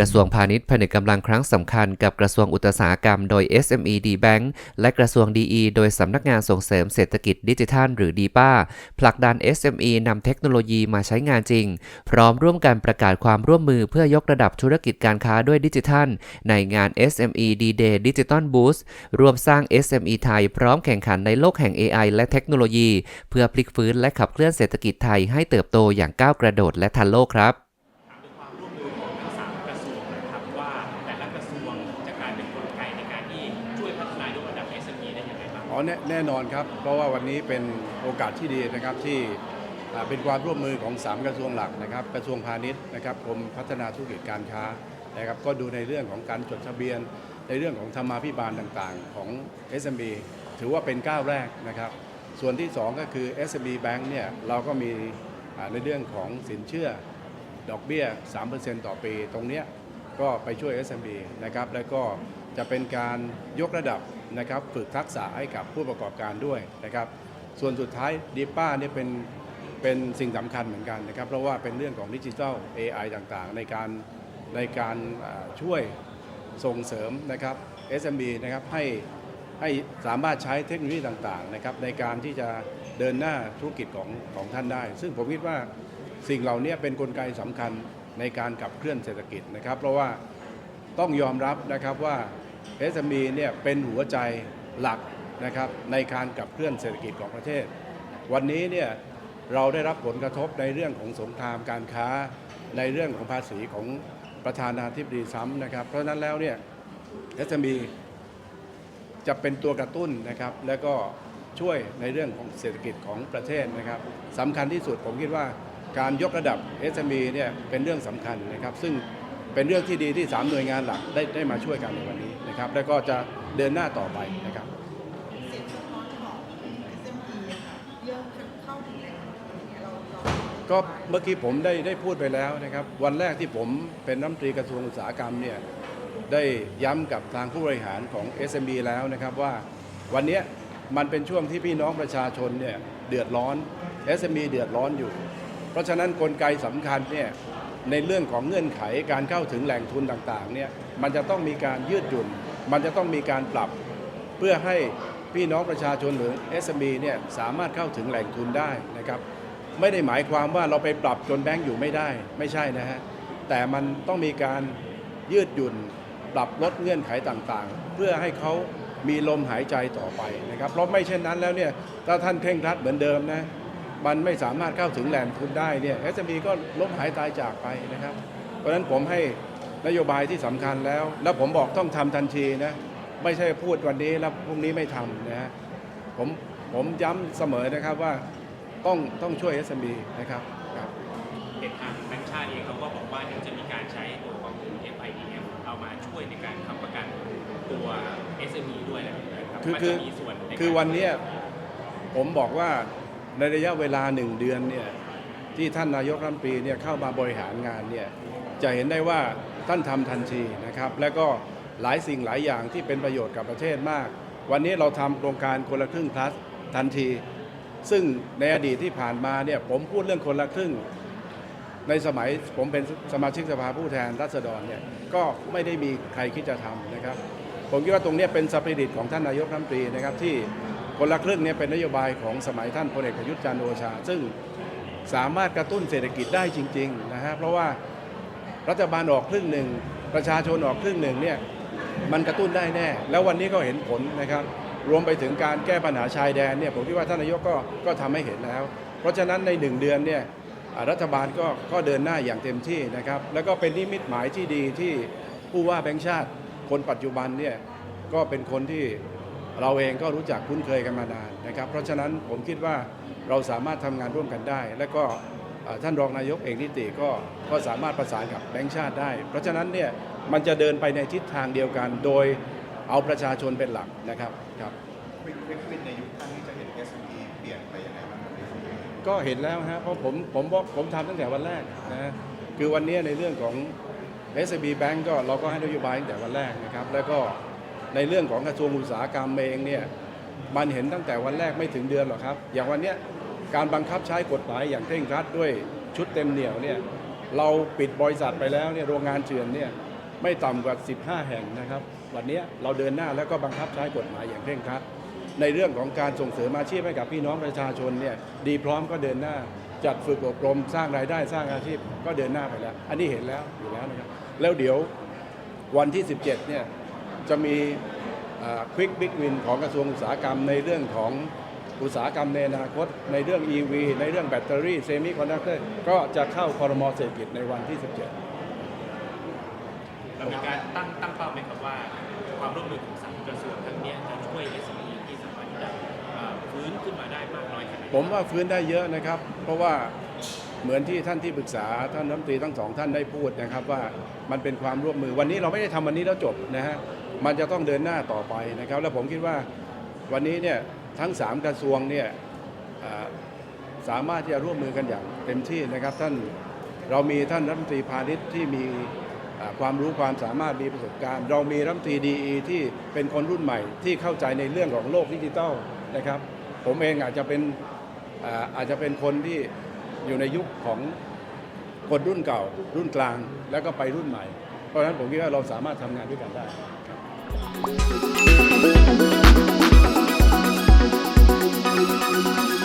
กระทรวงพาณิชย์ผนึกกำลังครั้งสำคัญกับกระทรวงอุตสาหกรรมโดย SME D Bank และกระทรวง DE โดยสำนักงานส่งเสริมเศรษฐกิจดิจิทัล หรือ DPA ผลักดัน SME นำเทคโนโลยีมาใช้งานจริง พร้อมร่วมกันประกาศความร่วมมือเพื่อยกระดับธุรกิจการค้าด้วยดิจิทัล ในงาน SME D Day Digital Boost ร่วมสร้าง SME ไทยพร้อมแข่งขันในโลกแห่ง AI และเทคโนโลยี เพื่อพลิกฟื้นและขับเคลื่อนเศรษฐกิจไทยให้เติบโตอย่างก้าวกระโดดและทันโลกครับ อแน่แน่นอนครับ เพราะว่าวันนี้เป็นโอกาสที่ดีนะครับที่เป็นความร่วมมือของ 3 กระทรวงหลักนะครับ กระทรวงพาณิชย์นะครับกรมพัฒนาธุรกิจการค้านะครับก็ดูในเรื่องของการจดทะเบียน ในเรื่องของธรรมาภิบาลต่างๆ ของ SME ถือว่าเป็นก้าวแรกนะครับ ส่วนที่ 2 ก็คือ SME Bank เนี่ยเราก็มีในเรื่องของสินเชื่อดอกเบี้ย 3%ต่อปีตรงเนี้ยก็ไปช่วย SME นะครับแล้วก็ จะเป็นการยกระดับนะครับฝึกทักษะให้กับผู้ประกอบการด้วยนะครับ ส่วนสุดท้ายดีป้าเนี่ยเป็นเป็นสิ่งสำคัญเหมือนกันนะครับ เพราะว่าเป็นเรื่องของดิจิทัล AI ต่างๆ ในการในการช่วยส่งเสริมนะครับ SME นะครับให้ให้สามารถใช้เทคโนโลยีต่างๆนะครับในการที่จะเดินหน้าธุรกิจของของท่านได้ ซึ่งผมคิดว่าสิ่งเหล่านี้เป็นนกลไกสำคัญในการขับเคลื่อนเศรษฐกิจนะครับ เพราะว่าต้องยอมรับนะครับว่า SME เนี่ยเป็นหัวใจหลักนะครับในการขับเคลื่อนเศรษฐกิจของประเทศ วันนี้เนี่ยเราได้รับผลกระทบในเรื่องของสงครามการค้าในเรื่องของภาษีของประธานาธิบดีซ้ำนะครับ เพราะฉะนั้นแล้วเนี่ย SME จะเป็นตัวกระตุ้นนะครับ แล้วก็ช่วยในเรื่องของเศรษฐกิจของประเทศนะครับสำคัญที่สุดผมคิดว่าการยกระดับ SME เนี่ยเป็นเรื่องสำคัญนะครับ ซึ่งเป็นเรื่องที่ดีที่ 3 หน่วยงานหลักได้ได้มาช่วยกันในวันนี้ นะครับแล้วก็จะเดินหน้าต่อไปนะครับเสียงสะท้อนของ SME อะค่ะเรื่องเข้าถึงแหล่งทุนอย่างเงี้ยเราเราก็เมื่อกี้ผมได้ได้พูดไปแล้วนะครับ วันแรกที่ผมเป็นรัฐมนตรีกระทรวงอุตสาหกรรมเนี่ยได้ย้ำกับทางผู้บริหารของ SME แล้วนะครับว่าวันเนี้ยมันเป็นช่วงที่พี่น้องประชาชนเนี่ยเดือดร้อน SME เดือดร้อนอยู่ เพราะฉะนั้นกลไกสำคัญเนี่ยในเรื่องของเงื่อนไขการเข้าถึงแหล่งทุนต่างๆเนี่ยมันจะต้องมีการยืดหยุ่น มันจะต้องมีการปรับเพื่อให้พี่น้องประชาชนหรือ SME เนี่ยสามารถเข้าถึงแหล่งทุนได้นะครับ ไม่ได้หมายความว่าเราไปปรับจนแบงก์อยู่ไม่ได้ ไม่ใช่นะฮะ แต่มันต้องมีการยืดหยุ่น ปรับลดเงื่อนไขต่างๆ เพื่อให้เขามีลมหายใจต่อไปนะครับ เพราะไม่เช่นนั้นแล้วเนี่ยถ้าท่านเคร่งครัดเหมือนเดิมนะมันไม่สามารถเข้าถึงแหล่งทุนได้เนี่ย SME ก็ล้มหายตายจากไปนะครับ เพราะฉะนั้นผมให้ นโยบายที่สำคัญแล้ว แล้วผมบอกต้องทำทันทีนะไม่ใช่พูดวันนี้แล้วพรุ่งนี้ไม่ทำนะฮะผมผมย้ำเสมอนะครับว่าต้องต้องช่วย SME นะครับครับเห็นทางแบงค์ชาติเองเขาก็บอกว่าเดี๋ยวจะมีการใช้ตัวกองทุน FIDF เอามาช่วยในการค้ำประกันตัว SME ด้วยนะครับคือมันคือจะมีส่วนในการคือวันเนี้ยผมบอกว่าในระยะเวลาหนึ่งเดือนเนี่ยที่ท่านนายกรัฐมนตรีเนี่ยเข้ามาบริหารงานเนี่ยจะเห็นได้ว่า ท่านทำทันทีนะครับ แล้วก็หลายสิ่งหลายอย่างที่เป็นประโยชน์กับประเทศมาก วันนี้เราทำโครงการคนละครึ่ง plus ทันที ซึ่งในอดีตที่ผ่านมาเนี่ยผมพูดเรื่องคนละครึ่ง ในสมัยผมเป็นสมาชิกสภาผู้แทนราษฎรเนี่ยก็ไม่ได้มีใครคิดจะทำนะครับ ผมคิดว่าตรงนี้เป็นสปิริตของท่านนายกรัฐมนตรีนะครับที่คนละครึ่งเนี่ยเป็นนโยบายของสมัยท่านพลเอกประยุทธ์จันทร์โอชา ซึ่งสามารถกระตุ้นเศรษฐกิจได้จริงๆนะฮะเพราะว่า รัฐบาลออกครึ่งหนึ่ง ประชาชนออกครึ่งหนึ่งเนี่ยมันกระตุ้นได้แน่ แล้ววันนี้ก็เห็นผลนะครับ รวมไปถึงการแก้ปัญหาชายแดนเนี่ยผมคิดว่าท่านนายกก็ก็ทำให้เห็นแล้ว เพราะฉะนั้นในหนึ่งเดือนเนี่ยอ่ารัฐบาลก็ก็เดินหน้าอย่างเต็มที่นะครับ แล้วก็เป็นนิมิตหมายที่ดีที่ผู้ว่าแบงค์ชาติคนปัจจุบันเนี่ยก็เป็นคนที่เราเองก็รู้จักคุ้นเคยกันมานานนะครับ เพราะฉะนั้นผมคิดว่าเราสามารถทำงานร่วมกันได้ และก็ ท่านรองนายกเอกนิติก็ก็สามารถประสานกับแบงค์ชาติได้ เพราะฉะนั้นเนี่ยมันจะเดินไปในทิศทางเดียวกัน โดยเอาประชาชนเป็นหลักนะครับครับวิกฤตในยุคท่านนี้จะเห็น SME เปลี่ยนไปยังไงบ้างครับก็เห็นแล้วฮะเพราะผมผมบอกผมทำตั้งแต่วันแรกนะคือวันนี้ในเรื่องของ SB Bank ก็เราก็ให้นโยบายตั้งแต่วันแรกนะครับแล้วก็ในเรื่องของกระทรวงอุตสาหกรรมเองเนี่ยมันเห็นตั้งแต่วันแรกไม่ถึงเดือนหรอกครับ อย่างวันเนี้ย การบังคับใช้กฎหมายอย่างเคร่งครัดด้วยชุดเต็มเหนี่ยวเนี่ยเราปิดบริษัทไปแล้วเนี่ยโรงงานเถื่อนเนี่ยไม่ต่ำกว่า 15 แห่งนะครับ วันนี้เราเดินหน้าแล้วก็บังคับใช้กฎหมายอย่างเคร่งครัด ในเรื่องของการส่งเสริมอาชีพให้กับพี่น้องประชาชนเนี่ยดีพร้อมก็เดินหน้าจัดฝึกอบรมสร้างรายได้สร้างอาชีพก็เดินหน้าไปแล้ว อันนี้เห็นแล้วอยู่แล้วนะครับ แล้วเดี๋ยววันที่ 17เนี่ยจะมีควิกบิ๊กวินของกระทรวงอุตสาหกรรมในเรื่องของ อุตสาหกรรมในอนาคต ในเรื่อง EV ในเรื่องแบตเตอรี่เซมิคอนดักเตอร์ก็จะเข้าคอรมอเศรษฐกิจในวันที่ 17 เรามีการตั้งตั้งเป้าไหมครับว่า ความร่วมมือของสามกระทรวงทั้งเนี้ยจะช่วย SME ที่สามารถที่จะเอ่อฟื้นขึ้นมาได้มากน้อยขนาดไหนผมว่าฟื้นได้เยอะนะครับ เพราะว่าเหมือนที่ท่านที่ปรึกษาท่านรัฐมนตรีทั้งสองท่านได้พูดนะครับว่ามันเป็นความร่วมมือวันนี้เราไม่ได้ทำวันนี้แล้วจบนะฮะมันจะต้องเดินหน้าต่อไปนะครับ แล้วผมคิดว่าวันนี้เนี่ย ทั้ง 3 กระทรวงเนี่ยสามารถที่จะร่วมมือกันอย่างเต็มที่นะครับท่านเรามีท่านรัฐมนตรีพาณิชย์ที่มีความรู้ความสามารถมีประสบการณ์ เรามีรัฐมนตรีดีที่เป็นคนรุ่นใหม่ที่เข้าใจในเรื่องของโลกดิจิทัลนะครับ ผมเองอาจจะเป็นอาอาจจะเป็นคนที่อยู่ในยุคของคนรุ่นเก่า รุ่นกลาง แล้วก็ไปรุ่นใหม่ เพราะฉะนั้นผมคิดว่าเราสามารถทำงานด้วยกันได้ค Thank you.